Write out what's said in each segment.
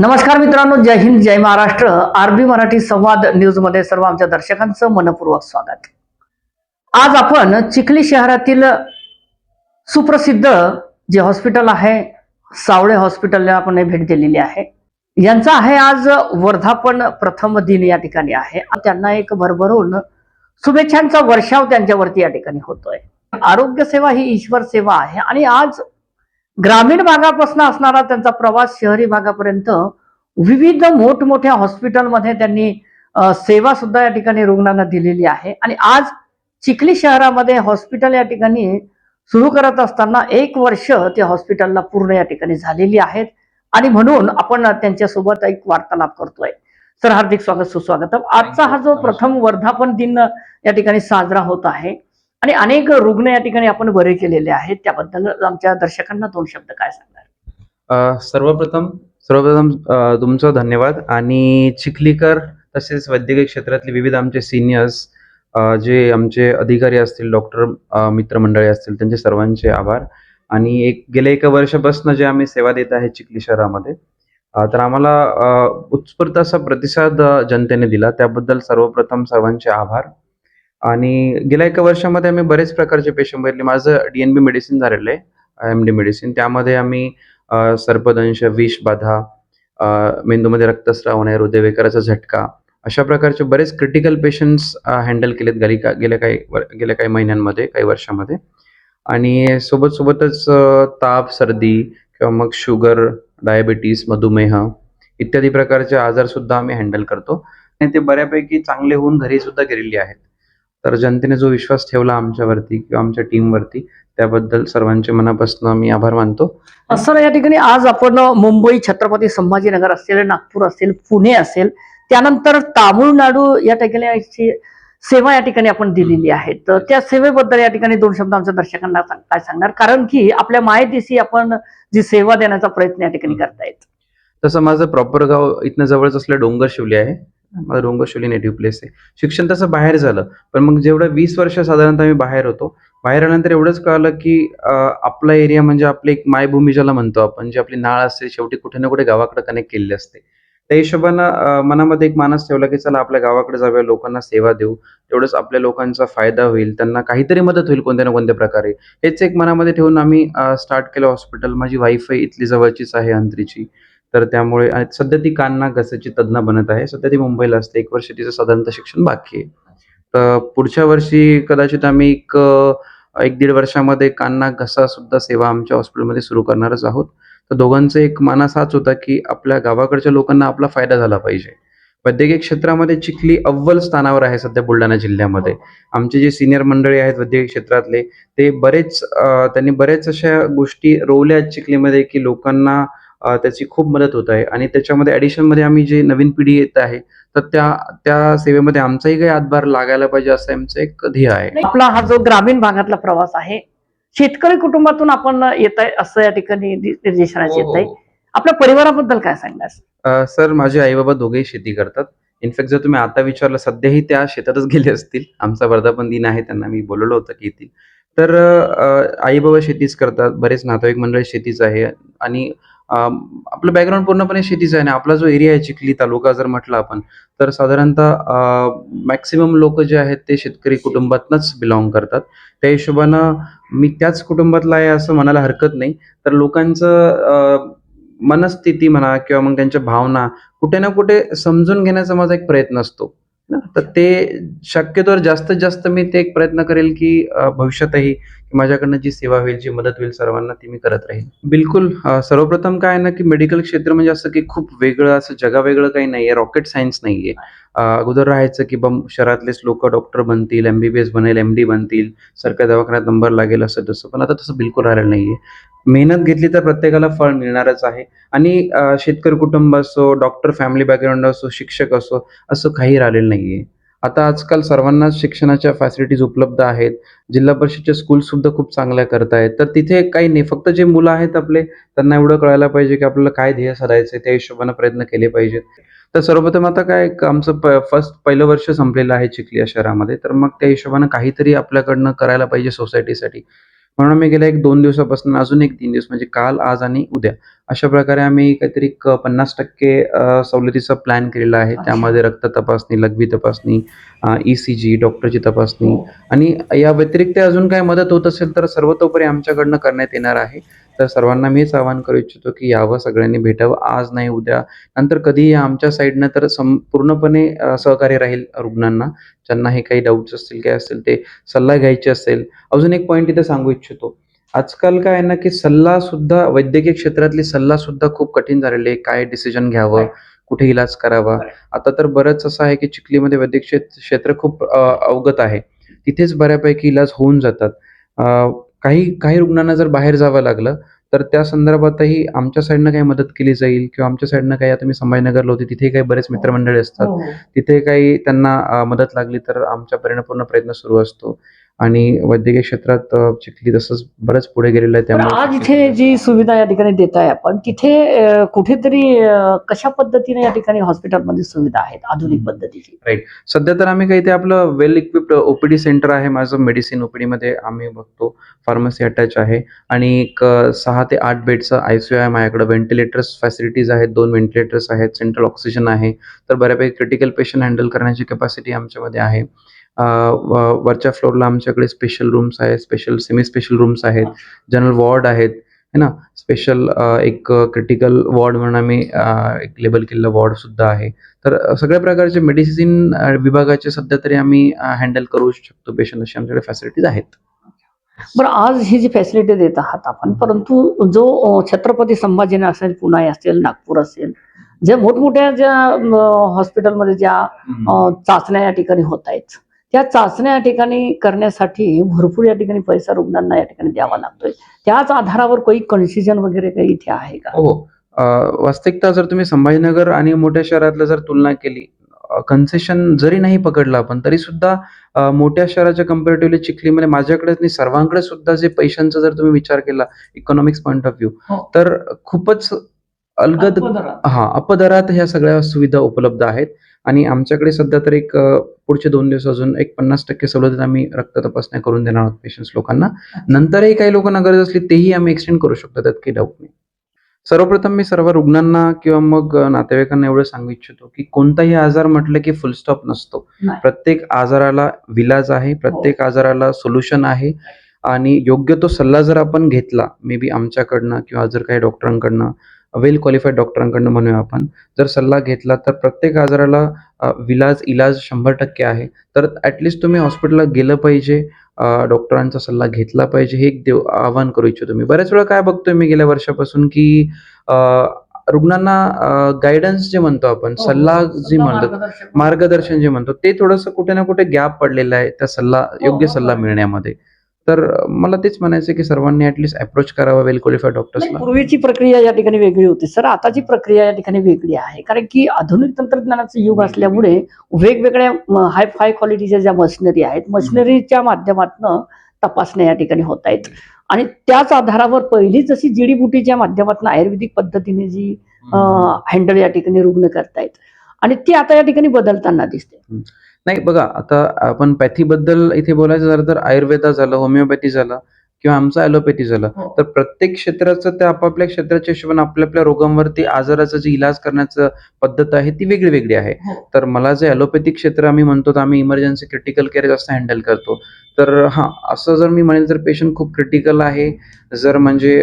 नमस्कार मित्रांनो जय हिंद जय महाराष्ट्र. आरबी मराठी संवाद न्यूजमध्ये सर्व आमच्या दर्शकांचं मनपूर्वक स्वागत. आज आपण चिखली शहरातील सुप्रसिद्ध जे हॉस्पिटल आहे सावळे हॉस्पिटलला आपण भेट दिलेली आहे. यांचा आहे आज वर्धापन प्रथम दिन या ठिकाणी आहे. त्यांना एक भरभरून शुभेच्छांचा वर्षाव त्यांच्यावरती या ठिकाणी होतोय. आरोग्य सेवा ही ईश्वर सेवा आहे आणि आज ग्रामीण भागापासून असणारा त्यांचा प्रवास शहरी भागापर्यंत विविध मोठमोठ्या हॉस्पिटलमध्ये त्यांनी सेवा सुद्धा या ठिकाणी रुग्णांना दिलेली आहे. आणि आज चिखली शहरामध्ये हॉस्पिटल या ठिकाणी सुरू करत असताना एक वर्ष त्या हॉस्पिटलला पूर्ण या ठिकाणी झालेली आहेत. आणि म्हणून आपण त्यांच्यासोबत एक वार्तालाप करतोय. सर हार्दिक स्वागत सुस्वागत आजचा हा जो प्रथम वर्धापन दिन या ठिकाणी साजरा होत आहे आणि अनेक रुग्ण या ठिकाणी आपण बरे केलेले आहेत. त्याबद्दल आमच्या दर्शकांना दोन शब्द काय सांगणार? सर्वप्रथम सर्वप्रथम तुमचं धन्यवाद. आणि चिखलीकर तसेच वैद्यकीय क्षेत्रातले विविध आमचे सिनियर्स जे आमचे अधिकारी असतील डॉक्टर मित्रमंडळी असतील त्यांचे सर्वांचे आभार. आणि एक गेल्या एका वर्षापासून जे आम्ही सेवा देत आहे चिखली शहरामध्ये तर आम्हाला उत्स्फूर्त असा प्रतिसाद जनतेने दिला. त्याबद्दल सर्वप्रथम सर्वांचे आभार. आणि गेल्या एका वर्षामध्ये आम्ही बरेच प्रकारचे पेशंट बघितले. माझं डीएनबी मेडिसिन झालेलं आहे एम डी मेडिसिन त्यामध्ये आम्ही सर्पदंश विषबाधा मेंदूमध्ये रक्तस्राव होणे हृदयविकाराचा झटका अशा प्रकारचे बरेच क्रिटिकल पेशंट्स हँडल केलेत गेली का गेल्या काही गेल्या काही महिन्यांमध्ये काही वर्षामध्ये. आणि सोबत सोबतच ताप सर्दी किंवा मग शुगर डायबिटीस मधुमेह इत्यादी प्रकारचे आजार सुद्धा आम्ही हँडल करतो. आणि ते बऱ्यापैकी चांगले होऊन घरी सुद्धा गेलेली आहेत. तर जनतेने जो विश्वास ठेवला आमच्यावरती किंवा आमच्या टीमवरती त्याबद्दल सर्वांचे मनापासून मी आभार मानतो. सर या ठिकाणी आज आपण मुंबई छत्रपती संभाजीनगर असेल नागपूर असेल पुणे असेल त्यानंतर तामिळनाडू या ठिकाणी सेवा या ठिकाणी आपण दिलेली आहे. तर त्या सेवेबद्दल या ठिकाणी दोन शब्द आमच्या दर्शकांना काय सांगणार? कारण की आपल्या मायदेशी आपण जी सेवा देण्याचा प्रयत्न या ठिकाणी करतायत. तसं माझं प्रॉपर गाव इथनं जवळच असलं डोंगर शिवली आहे. माझं डोंगर नेटिव्ह प्लेस आहे. शिक्षण तसं बाहेर झालं पण मग जेवढं वीस वर्ष साधारणतः मी बाहेर होतो बाहेर आल्यानंतर एवढंच कळलं की आपला एरिया म्हणजे आपली एक मायभूमी ज्याला म्हणतो आपण जी आपली नाळ असते शेवटी कुठे ना कुठे गावाकडे कनेक्ट केलेली असते. त्या हिशोबानं मनामध्ये एक मानस ठेवला की चला आपल्या गावाकडे जाऊया लोकांना सेवा देऊ तेवढंच आपल्या लोकांचा फायदा होईल त्यांना काहीतरी मदत होईल कोणत्या ना कोणत्या प्रकारे. हेच एक मनामध्ये ठेवून आम्ही स्टार्ट केलं हॉस्पिटल माझी वाईफ आहे इथली जवळचीच आहे अंतरीची. तर त्यामुळे सध्या ती कान घसाची तज्ज्ञ बनत आहे. सध्या ती मुंबईला असते. एक वर्ष तिचं साधारणतः शिक्षण बाकी आहे. तर पुढच्या वर्षी कदाचित आम्ही एक एक दीड वर्षामध्ये कान घसा सुद्धा सेवा आमच्या हॉस्पिटलमध्ये सुरू करणारच आहोत. तर दोघांचा एक मानस हाच होता की आपल्या गावाकडच्या लोकांना आपला फायदा झाला पाहिजे. वैद्यकीय क्षेत्रामध्ये चिखली अव्वल स्थानावर आहे सध्या बुलढाणा जिल्ह्यामध्ये. आमचे जे सिनियर मंडळी आहेत वैद्यकीय क्षेत्रातले ते बरेच त्यांनी बरेच अशा गोष्टी रोवल्या आहेत चिखलीमध्ये की लोकांना त्याची खूप मदत होत आहे. आणि त्याच्यामध्ये ऍडिशनमध्ये आम्ही जे नवीन पिढी येत आहे तर त्या त्या सेवेमध्ये आमचाही काही हातभार लागायला पाहिजे असं आमचं एक ध्येय आहे. आपला हा जो ग्रामीण भागातला प्रवास आहे शेतकरी कुटुंबातून आपण येत आहे असं या ठिकाणी दि- निर्देशनास येत आहे आपल्या परिवाराबद्दल काय सांगणार? सर माझे आई बाबा दोघेही शेती करतात. इनफॅक्ट जर तुम्ही आता विचारलं सध्याही त्या शेतातच गेले असतील. आमचा वर्धापन दिन आहे त्यांना मी बोलवलं होतं की येतील. तर आई बाबा शेतीच करतात. बरेच नातेवाईक मंडळी शेतीच आहे. आणि आपलं बॅकग्राऊंड पूर्णपणे शेतीचं आहे आणि आपला जो एरिया आहे चिखली तालुका जर म्हटलं आपण तर साधारणतः मॅक्सिमम लोक जे आहेत ते शेतकरी कुटुंबातनंच बिलॉंग करतात. त्या हिशोबानं मी त्याच कुटुंबातला आहे असं म्हणायला हरकत नाही. तर लोकांचं मनस्थिती म्हणा किंवा मग त्यांच्या भावना कुठे ना कुठे समजून घेण्याचा माझा एक प्रयत्न असतो. ना तर ते शक्यतोवर जास्तीत जास्त मी ते एक प्रयत्न करेल की भविष्यातही माझ्याकडनं जी सेवा होईल जी मदत होईल सर्वांना ती मी करत राहील बिलकुल. सर्वप्रथम काय ना की मेडिकल क्षेत्र म्हणजे असं की खूप वेगळं असं जगावेगळं काही नाहीये रॉकेट सायन्स नाहीये. अगोदर राहायचं की बम शहरातलेच लोक डॉक्टर बनतील एमबीबीएस बनेल एम डी बनतील सरकारी दवाखान्यात नंबर लागेल असं तसं. पण आता तसं बिलकुल राहिलेलं नाहीये. मेहनत घेतली तर प्रत्येकाला फळ मिळणारच आहे. आणि शेतकरी कुटुंब असो डॉक्टर फॅमिली बॅकग्राऊंड असो शिक्षक असो असं काही राहिलेलं नाहीये. आता आजकाल सर्वांनाच शिक्षणाच्या फॅसिलिटीज उपलब्ध आहेत. जिल्हा परिषदच्या स्कूल सुद्धा खूप चांगल्या करत आहेत तर तिथे काही नाही फक्त जे मुलं आहेत आपले त्यांना एवढं कळायला पाहिजे की आपल्याला काय ध्येय साधायचं त्या हिशोबाने प्रयत्न केले पाहिजेत. तर सर्वप्रथम आता काय आमचं प फर्स्ट पहिलं वर्ष संपलेलं आहे चिखली या शहरामध्ये. तर मग त्या हिशोबानं काहीतरी आपल्याकडनं करायला पाहिजे सोसायटीसाठी म्हणून मी गेल्या एक दोन दिवसापासून अजून एक तीन दिवस म्हणजे काल आज आणि उद्या अशा प्रकारे आम्ही काहीतरी पन्नास टक्के सवलतीचा प्लॅन केलेला आहे. त्यामध्ये रक्त तपासणी लघवी तपासणी ई सी जी डॉक्टरची तपासणी हो. आणि या व्यतिरिक्त अजून काय मदत होत असेल तर सर्वतोपरी आमच्याकडनं करण्यात येणार आहे तर सर्वांना मीच आवाहन करू इच्छितो की यावं सगळ्यांनी भेटावं. आज नाही उद्या. नंतर कधीही आमच्या साईडनं तर सं पूर्णपणे अ, सहकार्य राहील रुग्णांना. ज्यांनाही काही डाऊट्स असतील काय असतील ते सल्ला घ्यायचे असेल. अजून एक पॉईंट इथे सांगू इच्छितो. आजकाल काय आहे ना की सल्ला सुद्धा वैद्यकीय क्षेत्रातली सल्ला सुद्धा खूप कठीण झालेली आहे. काय डिसिजन घ्यावं? कुठे इलाज करावा? आता तर बरंच असं आहे की चिखलीमध्ये वैद्यकीय क्षेत्र खूप अवगत आहे. तिथेच बऱ्यापैकी इलाज होऊन जातात. काही काही रुग्णांना जर बाहेर जावं लागलं तर त्या संदर्भातही आमच्या साईडनं काही मदत केली जाईल किंवा आमच्या साईडनं काही आता मी संभाजीनगरला होते तिथे काही बरेच मित्रमंडळी असतात हो. तिथे काही त्यांना मदत लागली तर आमच्या पूर्ण प्रयत्न सुरू असतो आणि वैद्यकीय क्षेत्रात चिखली तसंच बरंच पुढे गेलेलं आहे पण आज त्यामुळे इथे जी सुविधा या ठिकाणी देत आहे आपण तिथे कुठेतरी कशा पद्धतीने या ठिकाणी हॉस्पिटलमध्ये सुविधा आहेत आधुनिक पद्धतीची? सध्या तर आम्ही काही ते आपलं वेल इक्विप्ड ओपीडी सेंटर आहे माझं मेडिसिन ओपीडी मध्ये आम्ही बघतो फार्मसी अटॅच आहे. आणि एक सहा ते आठ बेडचं आयसीयू आहे माझ्याकडे व्हेंटिलेटर्स फॅसिलिटीज आहेत दोन व्हेंटिलेटर्स आहेत सेंट्रल ऑक्सिजन आहे. तर बऱ्यापैकी क्रिटिकल पेशंट हँडल करण्याची कॅपॅसिटी आमच्यामध्ये आहे. अ, व- वरच्या फ्लोअरला आमच्याकडे स्पेशल रूम्स आहेत स्पेशल सेमी स्पेशल रूम्स आहेत जनरल वॉर्ड आहेत है ना? स्पेशल एक क्रिटिकल वॉर्ड म्हणून आम्ही अ, एक लेबल केलेलं वॉर्ड सुद्धा आहे. तर सगळ्या प्रकारचे मेडिसिन अ, विभागाचे सध्या तरी आम्ही हँडल करू शकतो पेशंट अशी आमच्याकडे फॅसिलिटीज आहेत. बरं आज ही जी फॅसिलिटी देत आहात आपण परंतु जो अ, छत्रपती संभाजीनगर असेल पुणे असेल नागपूर असेल ज्या मोठमोठ्या ज्या अ, हॉस्पिटलमध्ये ज्या अ, चाचण्या या ठिकाणी होत आहेत त्या चाचण्या या ठिकाणी करण्यासाठी भरपूर या ठिकाणी पैसा रुग्णांना या ठिकाणी द्यावा लागतोय. त्याच आधारावर काही कन्फ्युजन वगैरे काही इथे आहे का? हो. वास्तविकता जर तुम्ही संभाजीनगर आणि मोठ्या शहरातलं जर तुलना केली कन्सेशन जरी नाही पकडलं आपण तरी सुद्धा मोठ्या शहराच्या कम्पॅरेटिव्हली चिखलीमध्ये माझ्याकडे नाही सर्वांकडे सुद्धा जे पैशांचा जर तुम्ही विचार केला इकॉनॉमिक्स पॉईंट ऑफ व्ह्यू. तर खूपच अलगद हा अपदरात ह्या सगळ्या सुविधा उपलब्ध आहेत. आणि आमच्याकडे सध्या तर एक पुढचे दोन दिवस अजून एक पन्नास टक्के सवलतीत आम्ही रक्त तपासण्या करून देणार आहोत पेशंट्स लोकांना. नंतरही काही लोकांना गरज असली तेही आम्ही एक्सटेंड करू शकतो त्यात काही डाऊट नाही. सर्वप्रथम मी सर्व रुग्णांना किंवा मग नातेवाईकांना एवढं सांगू इच्छितो की कोणताही आजार म्हटलं की फुल स्टॉप नसतो. प्रत्येक आजाराला विलाज आहे प्रत्येक आजाराला सोल्युशन आहे. आणि योग्य तो सल्ला जर आपण घेतला मे बी आमच्याकडनं किंवा जर काही डॉक्टरांकडनं वेल क्वालिफाईड डॉक्टरांकडनं म्हणूया आपण. जर सल्ला घेतला तर प्रत्येक आजाराला विलाज इलाज शंभर टक्के आहे. तर ॲटलिस्ट तुम्ही हॉस्पिटलला गेलं पाहिजे डॉक्टरांचा सल्ला घेतला पाहिजे हे एक देव आवाहन करू इच्छितो मी. बऱ्याच वेळा काय बघतोय मी गेल्या वर्षापासून की रुग्णांना गायडन्स जे म्हणतो आपण हो, सल्ला जी म्हणतो मार्गदर्शन जे म्हणतो ते थोडंसं कुठे ना कुठे गॅप पडलेलं आहे त्या सल्ला योग्य हो, सल्ला बरोबर. मिळण्यामध्ये. तर मला तेच म्हणायचं की सर्वांनी ऍटलीस्ट अप्रोच करावा वेल क्वालिफाईड डॉक्टर्सला पूर्वीची प्रक्रिया या ठिकाणी वेगळी होती. सर आताची प्रक्रिया या ठिकाणी वेगळी आहे. कारण की आधुनिक तंत्रज्ञानाचं युग असल्यामुळे वेगवेगळ्या हाय फाय क्वालिटीच्या ज्या मशिनरी आहेत मशिनरीच्या माध्यमातून तपासण्या या ठिकाणी होत आहेत. आणि त्याच आधारावर पहिली जशी जडीबुटीच्या माध्यमातून आयुर्वेदिक पद्धतीने जी हँडल या ठिकाणी रुग्ण करतायत. आणि ती आता या ठिकाणी बदलताना दिसते. नाही बघा आता आपण पॅथीबद्दल इथे बोलायचं झालं तर आयुर्वेदा झालं होमिओपॅथी झालं. किंवा आमचं ॲलोपॅथी झालं हो. तर प्रत्येक क्षेत्राचं त्या आपापल्या क्षेत्राच्या हिशोबाने आपल्या आपल्या रोगांवरती आजाराचं जे इलाज करण्याचं पद्धत आहे ती वेगळी वेगळी आहे हो. तर मला जे ॲलोपॅथिक क्षेत्र आम्ही म्हणतो तर आम्ही इमर्जन्सी क्रिटिकल केअर जास्त हँडल करतो तर हां असं जर मी म्हणेल तर पेशंट खूप क्रिटिकल आहे जर म्हणजे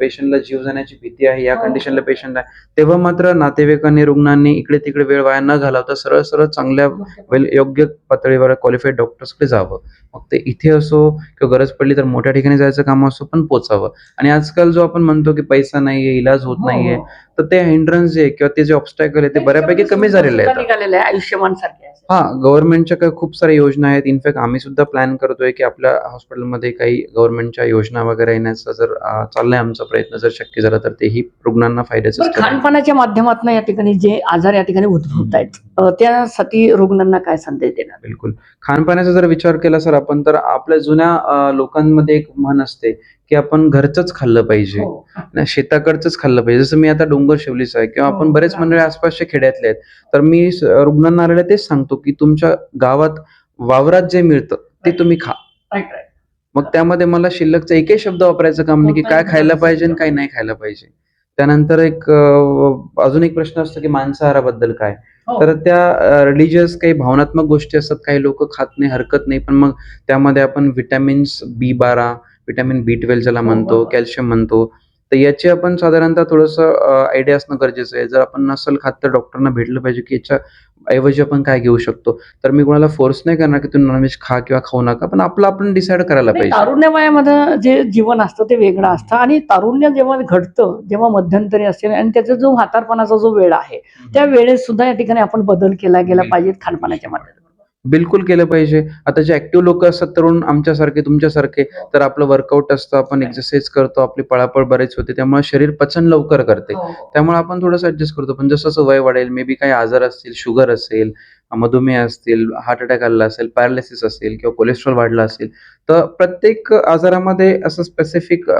पेशंटला जीव जाण्याची भीती आहे या हो. कंडिशनला पेशंट आहे तेव्हा मात्र नातेवाईकांनी रुग्णांनी इकडे तिकडे वेळ वाया न घालवता सरळ सरळ चांगल्या वेल योग्य पातळीवर क्वालिफाईड डॉक्टर्सकडे जावं मग ते इथे असो किंवा गरज पडली तर मोठ्या ठिकाणी जायचं काम असो पण पोचावं. आणि आजकाल जो आपण म्हणतो की पैसा नाहीये इलाज होत नाहीये तर ते हिंड्रन्स जे आहे किंवा ते जे ऑब्स्टॅकल आहे ते बऱ्यापैकी कमी झालेले आहेत निघालेले आहे आयुष्यमान सारखे हा गव्हर्नमेंटच्या काही खूप साऱ्या योजना आहेत. इनफॅक्ट आम्ही सुद्धा प्लॅन करतोय की आपल्या हॉस्पिटलमध्ये काही गव्हर्नमेंटच्या योजना वगैरे येण्याचा जर चाललाय आमचा प्रयत्न जर शक्य झाला तर तेही रुग्णांना फायद्याचं खानपानाच्या माध्यमातून या ठिकाणी जे आजार या ठिकाणी उद्भवत आहेत त्यासाठी रुग्णांना काय संदेश देणार? बिलकुल. खानपानाचा जर विचार केला सर आपण तर आपल्या जुन्या लोकांमध्ये एक म्हण असते की आपण घरचंच खाल्लं पाहिजे. हो. नाही, शेताकडचंच खाल्लं पाहिजे. जसं मी आता डोंगर शेवलीच आहे किंवा आपण हो, बरेच मंडळी आसपासचे खेड्यातले आहेत. तर मी स- रुग्णांना तेच सांगतो की तुमच्या गावात वावरात जे मिळतं ते तुम्ही खा. मग त्यामध्ये मला शिल्लकचा एकही शब्द वापरायचं काम नाही की काय खायला पाहिजे आणि. काय नाही खायला पाहिजे. त्यानंतर एक अ, अजून एक प्रश्न असतो की मांसाहाराबद्दल काय? हो. तर त्या रिलिजियस काही भावनात्मक गोष्टी असतात. काही लोक खात नाही हरकत नाही. पण मग त्यामध्ये आपण विटॅमिन्स बी बारा विटॅमिन बी ट्वेल्व ज्याला हो, म्हणतो. कॅल्शियम म्हणतो तर याची आपण साधारणतः थोडंसं आयडिया असणं गरजेचं आहे. जर आपण नसल खात तर डॉक्टरना भेटलं पाहिजे की याच्या ऐवजी आपण काय घेऊ शकतो. तर मी कोणाला फोर्स नाही करणार की तुम्ही नॉनव्हेज खा किंवा खाऊ नका पण आपलं आपण डिसाईड करायला पाहिजे. तारुण्य वयामध्ये जे जीवन असतं ते वेगळं असतं आणि तारुण्य जेव्हा घडतं जेव्हा मध्यंतरी असेल आणि त्याचा जो म्हातारपणाचा जो वेळ आहे त्या वेळेत सुद्धा या ठिकाणी आपण बदल केला गेला पाहिजे खानपानाच्या माध्यमातून. बिलकुल केलं पाहिजे. आता जे ऍक्टिव्ह लोक असतात तरुण आमच्यासारखे तुमच्यासारखे तर आपलं वर्कआउट असतं आपण एक्सरसाइज करतो आपली पळापळ बरेच होते त्यामुळे शरीर पचन लवकर करते. त्यामुळे आपण थोडंसं ऍडजस्ट करतो. पण जसं जसं वय वाढेल मे बी काही आजार असतील शुगर असेल मधुमेह असतील हार्ट अटॅक आला असेल पॅरालिसिस असेल किंवा कोलेस्ट्रॉल वाढला असेल तर प्रत्येक आजारामध्ये असं स्पेसिफिक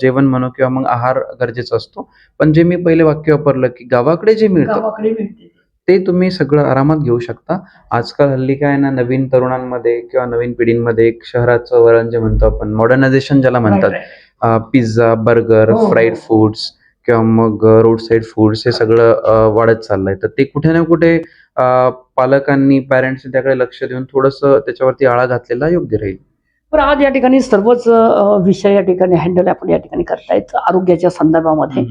जेवण म्हणू किंवा मग आहार गरजेचा असतो. पण जे मी पहिले वाक्य वापरलं की गावाकडे जे मिळते. ते तुम्ही सगळं आरामात घेऊ शकता. आजकाल हल्ली काय ना नवीन तरुणांमध्ये किंवा नवीन पिढींमध्ये एक शहराचं वळण जे म्हणतो आपण मॉडर्नायझेशन ज्याला म्हणतात. Pizza burger. फ्राईड फूड्स किंवा मग रोड साईड फूड्स हे सगळं वाढत चाललंय. तर ते कुठे ना कुठे पालकांनी पॅरेंट्सनी त्याकडे लक्ष देऊन थोडंसं त्याच्यावरती आळा घातलेला योग्य राहील. पण आज या ठिकाणी सर्वच विषय या ठिकाणी हँडल आपण या ठिकाणी करतायत आरोग्याच्या संदर्भामध्ये.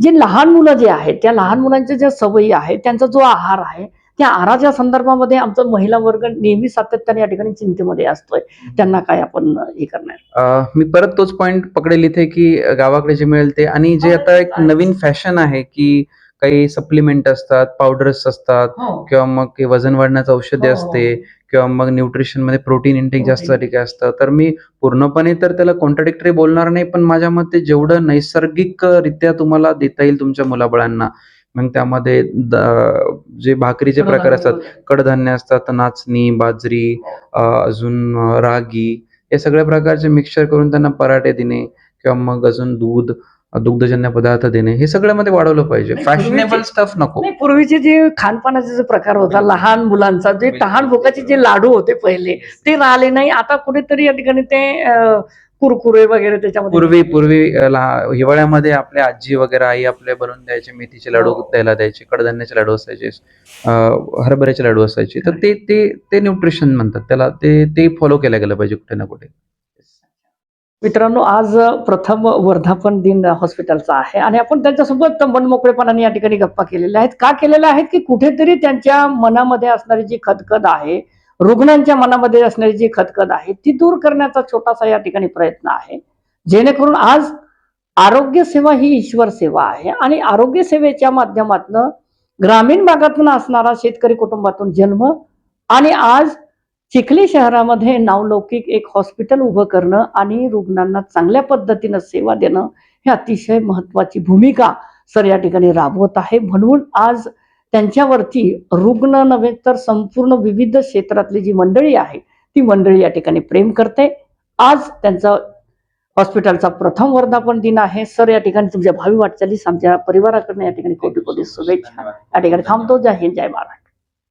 जे लहान मुलं जे आहेत त्या लहान मुलांच्या ज्या सवयी आहेत त्यांचा जो आहार आहे त्या आहाराच्या संदर्भामध्ये आमचा महिला वर्ग नेहमी सातत्याने या ठिकाणी चिंतेमध्ये असतोय. त्यांना काय आपण हे करणार? मी परत तोच पॉइंट पकडेल इथे की गावाकडे जे मिळेल ते. आणि जे आता एक नवीन फॅशन आहे की काही सप्लिमेंट असतात पावडर्स असतात किंवा मग काही वजन वाढण्याचं औषधे हो, असते किंवा मग न्यूट्रिशनमध्ये प्रोटीन इंटेक जास्त Protein. ठिकाणी असतं. तर मी पूर्णपणे तर त्याला कॉन्ट्रडिक्टरी बोलणार नाही पण माझ्या मते जेवढं नैसर्गिक रित्या तुम्हाला देता येईल तुमच्या मुलाबाळांना मग त्यामध्ये द- जे भाकरीचे प्रकार असतात कडधान्य असतात नाचणी बाजरी अ, अजून अ, रागी हे सगळ्या प्रकारचे मिक्सचर करून त्यांना पराठे देणे किंवा मग अजून दूध दुग्धजन्य पदार्थ देणे हे सगळ्यामध्ये वाढवलं पाहिजे. फॅशनेबल स्टफ नको. नाही पूर्वीचे जे खानपानाचे जे प्रकार होता लहान मुलांचा जे तहान भोकाचे जे लाडू होते पहिले ते राहिले नाही. आता कुठेतरी या ठिकाणी ते कुरकुरे वगैरे त्याच्यामध्ये पूर्वी पूर्वी हिवाळ्यामध्ये आपल्या आजी वगैरे आई आपल्या बनवून द्यायचे मेथीचे लाडू हो. द्यायला द्यायचे कडधान्याचे लाडू असायचे हरभऱ्याचे लाडू असायचे. तर ते ते ते न्यूट्रिशन म्हणतात. त्याला ते ते फॉलो केलं गेलं पाहिजे कुठे ना कुठे. मित्रांनो आज प्रथम वर्धापन दिन हॉस्पिटलचा आहे आणि आपण त्यांच्यासोबत मनमोकळेपणाने या ठिकाणी गप्पा केलेल्या आहेत. का केलेल्या आहेत? की कुठेतरी त्यांच्या मनामध्ये असणारी जी खदखद आहे रुग्णांच्या मनामध्ये असणारी जी खदखद आहे ती दूर करण्याचा छोटासा या ठिकाणी प्रयत्न आहे. जेणेकरून आज आरोग्य सेवा ही ईश्वर सेवा आहे आणि आरोग्य सेवेच्या माध्यमातून ग्रामीण भागातून असणारा शेतकरी कुटुंबातून जन्म आणि आज चिखली शहरामध्ये नावलौकिक एक हॉस्पिटल उभं करणं आणि रुग्णांना चांगल्या पद्धतीनं सेवा देणं हे अतिशय महत्वाची भूमिका सर या ठिकाणी राबवत आहे. म्हणून आज त्यांच्यावरती रुग्ण नव्हे तर संपूर्ण विविध क्षेत्रातली जी मंडळी आहे ती मंडळी या ठिकाणी प्रेम करते. आज त्यांचा हॉस्पिटलचा प्रथम वर्धापन दिन आहे. सर या ठिकाणी तुमच्या भावी वाटचालीस आमच्या परिवाराकडनं या ठिकाणी कोटी कोटी शुभेच्छा. या ठिकाणी थांबतो. जय हिंद जय महाराष्ट्र.